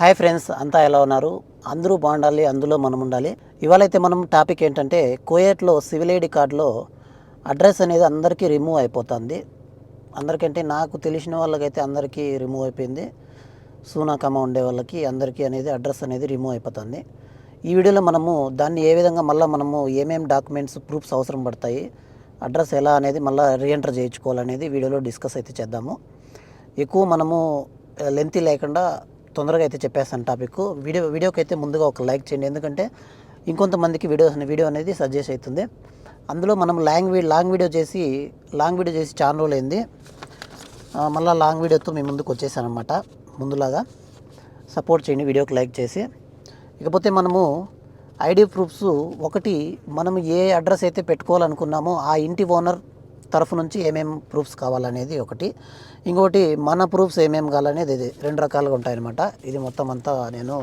Hi friends అంతా ఎలా ఉన్నారు? అందరూ బాగుండాలి అందులో మనం ఉండాలి. ఇవాళ అయితే మనం టాపిక్ ఏంటంటే కోయట్లో సివిల్ ఐడి కార్డులో అడ్రస్ అనేది అందరికీ రిమూవ్ అయిపోతుంది. అందరికంటే నాకు తెలిసిన వాళ్ళకైతే అందరికీ రిమూవ్ అయిపోయింది. సూనాకమ్మ ఉండే వాళ్ళకి అందరికీ అనేది అడ్రస్ అనేది రిమూవ్ అయిపోతుంది. ఈ వీడియోలో మనము దాన్ని ఏ విధంగా మళ్ళీ మనము ఏమేమి డాక్యుమెంట్స్ ప్రూఫ్స్ అవసరం పడతాయి అడ్రస్ ఎలా అనేది మళ్ళీ రీఎంటర్ చేయించుకోవాలనేది వీడియోలో డిస్కస్ అయితే చేద్దాము. ఎక్కువ మనము లెంతీ లేకుండా తొందరగా అయితే చెప్పేస్తాను టాపిక్. వీడియో వీడియోకి అయితే ముందుగా ఒక లైక్ చేయండి. ఎందుకంటే ఇంకొంతమందికి వీడియో వీడియో అనేది సజెస్ట్ అవుతుంది. అందులో మనం లాంగ్ లాంగ్ వీడియో చేసి లాంగ్ వీడియో చేసి చాలా రోజులు అయింది. మళ్ళీ లాంగ్ వీడియోతో మీ ముందుకు వచ్చేసానమాట ముందులాగా సపోర్ట్ చేయండి వీడియోకి లైక్ చేసి. ఇకపోతే మనము ఐడి ప్రూఫ్స్ ఒకటి మనం ఏ అడ్రస్ అయితే పెట్టుకోవాలనుకున్నామో ఆ ఇంటి ఓనర్ తరఫు నుంచి ఏమేమి ప్రూఫ్స్ కావాలనేది ఒకటి. ఇంకోటి మన ప్రూఫ్స్ ఏమేమి కావాలనేది ఇది. రెండు రకాలుగా ఉంటాయన్నమాట. ఇది మొత్తం అంతా నేను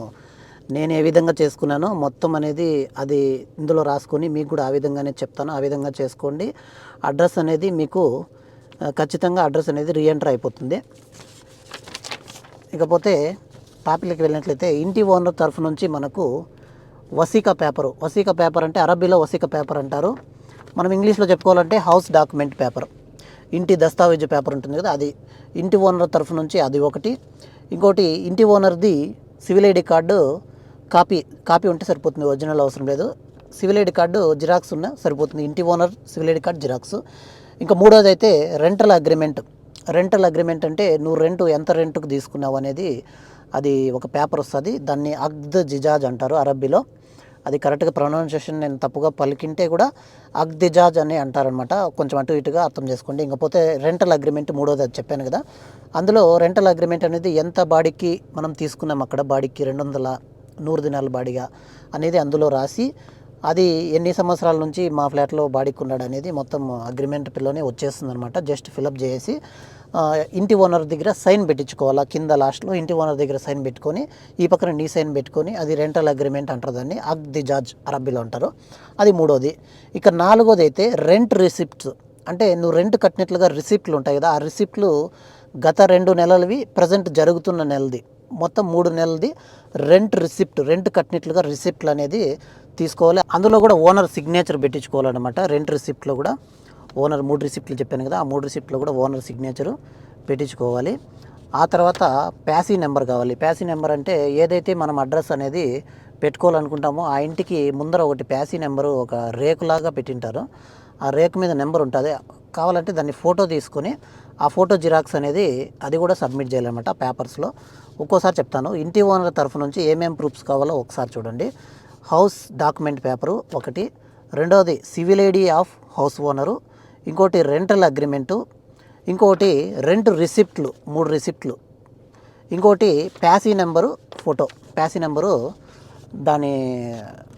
నేను ఏ విధంగా చేసుకున్నానో మొత్తం అనేది అది ఇందులో రాసుకొని మీకు కూడా ఆ విధంగానే చెప్తాను. ఆ విధంగా చేసుకోండి. అడ్రస్ అనేది మీకు ఖచ్చితంగా అడ్రస్ అనేది రీఎంటర్ అయిపోతుంది. ఇకపోతే టాపిక్కి వెళ్ళినట్లయితే ఇంటి ఓనర్ తరఫు నుంచి మనకు వసీకా పేపరు. వసీకా పేపర్ అంటే అరబీలో వసీకా పేపర్ అంటారు. మనం ఇంగ్లీష్లో చెప్పుకోవాలంటే హౌస్ డాక్యుమెంట్ పేపర్. ఇంటి దస్తావేజు పేపర్ ఉంటుంది కదా అది. ఇంటి ఓనర్ తరఫు నుంచి అది ఒకటి. ఇంకోటి ఇంటి ఓనర్ది civil ID card copy copy ఉంటే సరిపోతుంది ఒరిజినల్ అవసరం లేదు. సివిల్ ఐడి కార్డు జిరాక్స్ ఉన్న సరిపోతుంది ఇంటి owner civil ID card xerox. ఇంకా మూడోది అయితే రెంటల్ అగ్రిమెంట్. రెంటల్ అగ్రిమెంట్ అంటే నువ్వు రెంట్ ఎంత రెంట్కు తీసుకున్నావు అనేది అది ఒక పేపర్ వస్తుంది. దాన్ని అగ్ద్ జిజాజ్ అంటారు అరబ్బీలో. అది కరెక్ట్గా ప్రొనౌన్సియేషన్ నేను తప్పుగా పలికింటే కూడా అగ్దిజాజ్ అని అంటారనమాట. కొంచెం అటు ఇటుగా అర్థం చేసుకోండి. ఇంకపోతే రెంటల్ అగ్రిమెంట్ మూడోది అది చెప్పాను కదా. అందులో రెంటల్ అగ్రిమెంట్ అనేది ఎంత బాడీకి మనం తీసుకున్నాం అక్కడ బాడీకి రెండు వందల నూరు దినాల బాడీగా అనేది అందులో రాసి అది ఎన్ని సంవత్సరాల నుంచి మా ఫ్లాట్లో బాడీకి ఉన్నాడు అనేది మొత్తం అగ్రిమెంట్ పిల్లనే వచ్చేస్తుంది అనమాట జస్ట్ ఫిలప్ చేసి ఇంటి ఓనర్ దగ్గర సైన్ పెట్టించుకోవాలా? కింద లాస్ట్లో ఇంటి ఓనర్ దగ్గర సైన్ పెట్టుకొని ఈ పక్కన నీ సైన్ పెట్టుకొని అది రెంటల్ అగ్రిమెంట్ అంటారు దాన్ని అగ్ ది జాజ్ అరబ్బీలో అంటారు. అది మూడోది. ఇక నాలుగోది అయితే రెంట్ రిసిప్ట్స్. అంటే నువ్వు రెంట్ కట్టినట్లుగా రిసిప్ట్లు ఉంటాయి కదా ఆ రిసిప్ట్లు గత రెండు నెలలవి ప్రజెంట్ జరుగుతున్న నెలది. మొత్తం మూడు నెలలది రెంట్ రిసిప్ట్ రెంట్ కట్టినట్లుగా రిసిప్ట్లు అనేది తీసుకోవాలి. అందులో కూడా ఓనర్ సిగ్నేచర్ పెట్టించుకోవాలన్నమాట రెంట్ రిసిప్ట్లో కూడా. ఓనర్ మూడు రిసిప్ట్లు చెప్పాను కదా ఆ మూడు రిసిప్ట్లో కూడా ఓనర్ సిగ్నేచరు పెట్టించుకోవాలి. ఆ తర్వాత ప్యాసీ నెంబర్ కావాలి. ప్యాసీ నెంబర్ అంటే ఏదైతే మనం అడ్రస్ అనేది పెట్టుకోవాలనుకుంటామో ఆ ఇంటికి ముందర ఒకటి ప్యాసీ నెంబరు ఒక రేకులాగా పెట్టింటారు. ఆ రేకు మీద నెంబర్ ఉంటుంది. కావాలంటే దాన్ని ఫోటో తీసుకొని ఆ ఫోటో జిరాక్స్ అనేది అది కూడా సబ్మిట్ చేయాలన్నమాట పేపర్స్లో. ఒక్కోసారి చెప్తాను ఇంటి ఓనర్ తరఫు నుంచి ఏమేమి ప్రూఫ్స్ కావాలో ఒకసారి చూడండి. హౌస్ డాక్యుమెంట్ పేపరు ఒకటి. రెండవది civil ID of house owner. ఇంకోటి రెంటల్ అగ్రిమెంటు ఇంకోటి రెండు రిసిప్ట్లు మూడు రిసిప్ట్లు. ఇంకోటి PACI number photo. PACI number దాని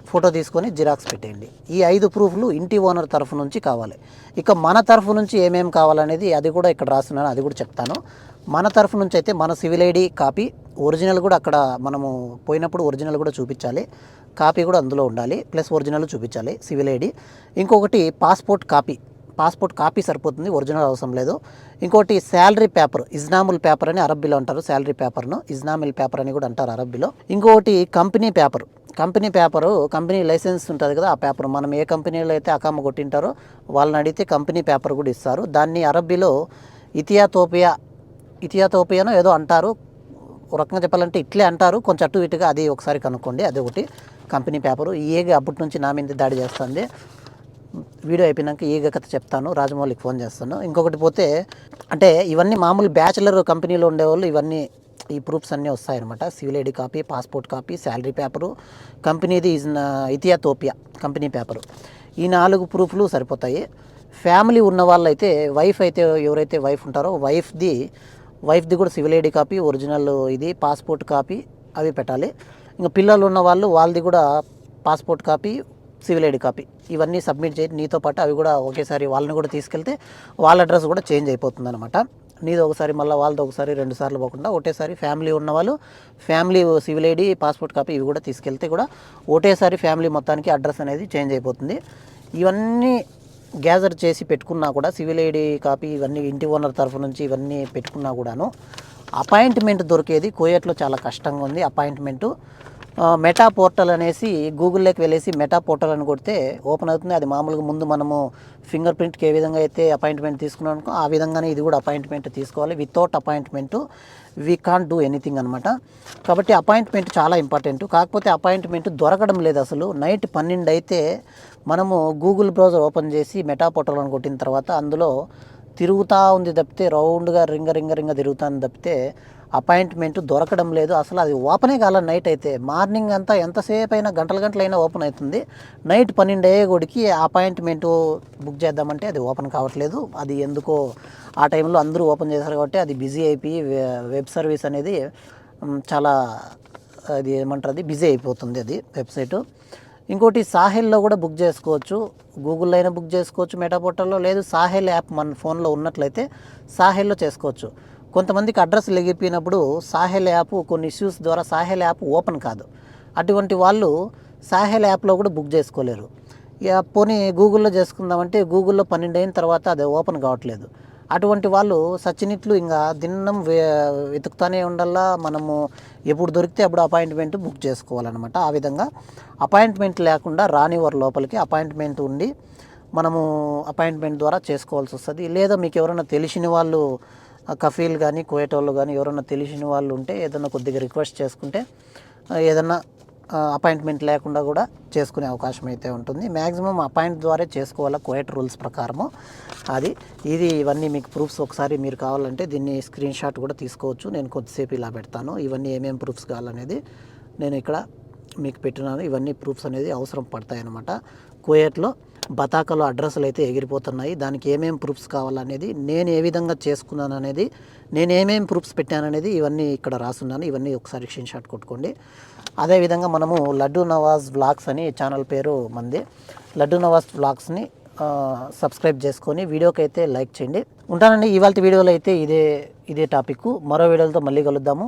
ఫోటో తీసుకొని జిరాక్స్ పెట్టేయండి. ఈ ఐదు ప్రూఫ్లు ఇంటి ఓనర్ తరఫు నుంచి కావాలి. ఇక మన తరఫు నుంచి ఏమేమి కావాలనేది అది కూడా ఇక్కడ రాస్తున్నాను అది కూడా చెప్తాను. మన తరఫు నుంచి అయితే మన సివిల్ ఐడి కాపీ ఒరిజినల్ కూడా అక్కడ మనము పోయినప్పుడు ఒరిజినల్ కూడా చూపించాలి. కాపీ కూడా అందులో ఉండాలి ప్లస్ ఒరిజినల్ చూపించాలి సివిల్ ఐడి. ఇంకొకటి పాస్పోర్ట్ కాపీ. పాస్పోర్ట్ కాపీ సరిపోతుంది ఒరిజినల్ అవసరం లేదు. ఇంకోటి శాలరీ పేపర్ ఇజ్నాముల్ పేపర్ అని అరబ్బీలో అంటారు శాలరీ పేపర్ను. ఇజ్నామిల్ పేపర్ అని కూడా అంటారు అరబ్బీలో. ఇంకొకటి company paper company paper company licence ఉంటుంది కదా ఆ పేపర్. మనం ఏ కంపెనీలో అయితే అకామ కొట్టింటారో వాళ్ళని అడిగితే కంపెనీ పేపర్ కూడా ఇస్తారు. దాన్ని అరబ్బీలో ఇథియాతోపియా ఇథియాతోపియానో ఏదో అంటారు. ఒక రకంగా చెప్పాలంటే ఇట్లే అంటారు. కొంచెం అటు ఇటుగా అది ఒకసారి కనుక్కోండి అది ఒకటి. కంపెనీ పేపరు ఈగ అప్పటి నుంచి నా మీద దాడి చేస్తుంది. వీడియో అయిపోయినాక ఈగ కథ చెప్తాను రాజమౌళికి ఫోన్ చేస్తాను. ఇంకొకటి పోతే అంటే ఇవన్నీ మామూలు బ్యాచిలర్ కంపెనీలో ఉండేవాళ్ళు ఇవన్నీ ఈ ప్రూఫ్స్ అన్నీ వస్తాయన్నమాట. Civil ID copy passport copy salary paper. కంపెనీది ఇస్ ఇథియాతోపియా కంపెనీ పేపరు. ఈ నాలుగు ప్రూఫ్లు సరిపోతాయి. ఫ్యామిలీ ఉన్న వాళ్ళైతే వైఫ్ అయితే ఎవరైతే వైఫ్ ఉంటారో వైఫ్ది వైఫ్ది కూడా సివిల్ ఐడి కాపీ ఒరిజినల్ ఇది పాస్పోర్ట్ కాపీ అవి పెట్టాలి. ఇంకా పిల్లలు ఉన్న వాళ్ళు వాళ్ళది కూడా passport copy civil ID copy. ఇవన్నీ సబ్మిట్ చేసి నీతో పాటు అవి కూడా ఒకేసారి వాళ్ళని కూడా తీసుకెళ్తే వాళ్ళ అడ్రస్ కూడా చేంజ్ అయిపోతుంది అనమాట నీది ఒకసారి మళ్ళీ వాళ్ళది ఒకసారి రెండు సార్లు పోకుండా ఒకటేసారి ఫ్యామిలీ ఉన్న వాళ్ళు family civil ID passport copy ఇవి కూడా తీసుకెళ్తే కూడా ఒకటేసారి ఫ్యామిలీ మొత్తానికి అడ్రస్ అనేది చేంజ్ అయిపోతుంది. ఇవన్నీ గ్యాదర్ చేసి పెట్టుకున్నా కూడా సివిల్ ఐడి కాపీ ఇవన్నీ ఇంటి ఓనర్ తరఫు నుంచి ఇవన్నీ పెట్టుకున్నా కూడాను అపాయింట్మెంట్ దొరికేది కోయట్లో చాలా కష్టంగా ఉంది. అపాయింట్మెంటు మెటా పోర్టల్ అనేసి గూగుల్లోకి వెళ్ళేసి మెటా పోర్టల్ అని కొడితే ఓపెన్ అవుతుంది. అది మామూలుగా ముందు మనము ఫింగర్ ప్రింట్కి ఏ విధంగా అయితే అపాయింట్మెంట్ తీసుకున్నాం అనుకో ఆ విధంగానే ఇది కూడా అపాయింట్మెంట్ తీసుకోవాలి. Without appointment we can't do anything అనమాట కాబట్టి అపాయింట్మెంట్ చాలా ఇంపార్టెంట్ కాకపోతే అపాయింట్మెంట్ దొరకడం లేదు అసలు. నైట్ పన్నెండు అయితే మనము గూగుల్ బ్రౌజర్ ఓపెన్ చేసి మెటా పోర్టల్ అని కొట్టిన తర్వాత అందులో తిరుగుతూ ఉంది తప్పితే రౌండ్గా రింగ రింగ రింగ తిరుగుతుంది తప్పితే అపాయింట్మెంట్ దొరకడం లేదు. అసలు అది ఓపెనే కాల నైట్ అయితే. మార్నింగ్ అంతా ఎంతసేపు అయినా గంటల గంటలైనా ఓపెన్ అవుతుంది. నైట్ పన్నెండు అయ్యే కొడికి అపాయింట్మెంట్ బుక్ చేద్దామంటే అది ఓపెన్ కావట్లేదు. అది ఎందుకో ఆ టైంలో అందరూ ఓపెన్ చేశారు కాబట్టి అది బిజీ అయిపోయి వె- వెబ్ సర్వీస్ అనేది చాలా అది ఏమంటారు అది? బిజీ అయిపోతుంది అది వెబ్సైటు. ఇంకోటి సాహిల్లో కూడా బుక్ చేసుకోవచ్చు. గూగుల్లో అయినా బుక్ చేసుకోవచ్చు మెటా పోర్టల్లో. లేదు సాహిల్ యాప్ మన ఫోన్లో ఉన్నట్లయితే సాహిల్లో చేసుకోవచ్చు. కొంతమందికి అడ్రస్ లెగిపోయినప్పుడు సాహెల్ యాప్ కొన్ని ఇష్యూస్ ద్వారా సాహెల్ యాప్ ఓపెన్ కాదు. అటువంటి వాళ్ళు సాహెల్ యాప్లో కూడా బుక్ చేసుకోలేరు. ఇక పోనీ గూగుల్లో చేసుకుందామంటే గూగుల్లో పన్నెండు అయిన తర్వాత అది ఓపెన్ కావట్లేదు. అటువంటి వాళ్ళు సచినిట్లు ఇంకా దిన్నం వే వెతుకుతానే ఉండాలా మనము ఎప్పుడు దొరికితే అప్పుడు అపాయింట్మెంట్ బుక్ చేసుకోవాలన్నమాట. ఆ విధంగా అపాయింట్మెంట్ లేకుండా రానివారు లోపలికి అపాయింట్మెంట్ ఉండి మనము అపాయింట్మెంట్ ద్వారా చేసుకోవాల్సి వస్తుంది. లేదా మీకు ఎవరైనా తెలిసిన వాళ్ళు కఫీల్ కానీ కోయటోళ్ళు వాళ్ళు కానీ ఎవరైనా తెలిసిన వాళ్ళు ఉంటే ఏదైనా కొద్దిగా రిక్వెస్ట్ చేసుకుంటే ఏదన్నా అపాయింట్మెంట్ లేకుండా కూడా చేసుకునే అవకాశం అయితే ఉంటుంది. మ్యాక్సిమం అపాయింట్ ద్వారా చేసుకోవాలి కోయట్ రూల్స్ ప్రకారము? అది ఇది ఇవన్నీ మీకు ప్రూఫ్స్ ఒకసారి మీరు కావాలంటే దీన్ని స్క్రీన్ షాట్ కూడా తీసుకోవచ్చు. నేను కొద్దిసేపు ఇలా పెడతాను. ఇవన్నీ ఏమేమి ప్రూఫ్స్ కావాలనేది నేను ఇక్కడ మీకు పెట్టినాను. ఇవన్నీ ప్రూఫ్స్ అనేది అవసరం పడతాయి అన్నమాట కోయట్లో బతాకలో అడ్రస్లు అయితే ఎగిరిపోతున్నాయి. దానికి ఏమేమి ప్రూఫ్స్ కావాలనేది నేను ఏ విధంగా చేసుకున్నాను అనేది నేను ఏమేమి ప్రూఫ్స్ పెట్టాననేది ఇవన్నీ ఇక్కడ రాసున్నాను. ఇవన్నీ ఒకసారి స్క్రీన్ షాట్ కొట్టుకోండి. అదేవిధంగా మనము లడ్డు నవాజ్ వ్లాగ్స్ అని ఛానల్ పేరు మంది. లడ్డు నవాజ్ వ్లాగ్స్ని సబ్స్క్రైబ్ చేసుకొని వీడియోకి అయితే లైక్ చేయండి. ఉంటానండి ఇవాళ వీడియోలో అయితే ఇదే ఇదే టాపిక్. మరో వీడియోలతో మళ్ళీ కలుద్దాము.